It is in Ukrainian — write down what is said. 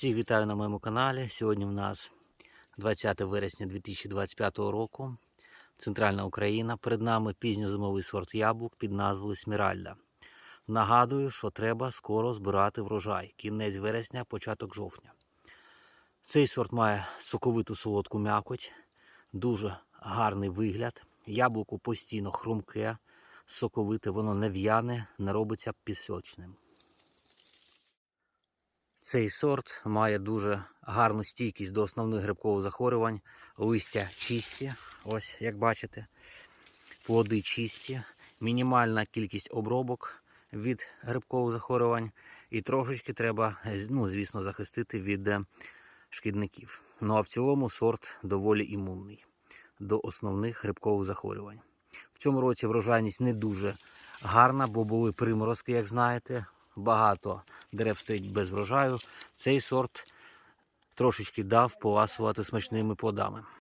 Всіх вітаю на моєму каналі. Сьогодні в нас 20 вересня 2025 року. Центральна Україна. Перед нами пізньозимовий сорт яблук під назвою Сміральда. Нагадую, що треба скоро збирати врожай. Кінець вересня, початок жовтня. Цей сорт має соковиту солодку м'якоть, дуже гарний вигляд. Яблуко постійно хрумке, соковите, воно не в'яне, не робиться пісочним. Цей сорт має дуже гарну стійкість до основних грибкових захворювань. Листя чисті, ось як бачите, плоди чисті, мінімальна кількість обробок від грибкових захворювань. І трошечки треба, ну, звісно, захистити від е, шкідників. Ну а в цілому сорт доволі імунний до основних грибкових захворювань. В цьому році врожайність не дуже гарна, бо були приморозки, як знаєте. Багато дерев стоїть без врожаю. Цей сорт трошечки дав поласувати смачними плодами.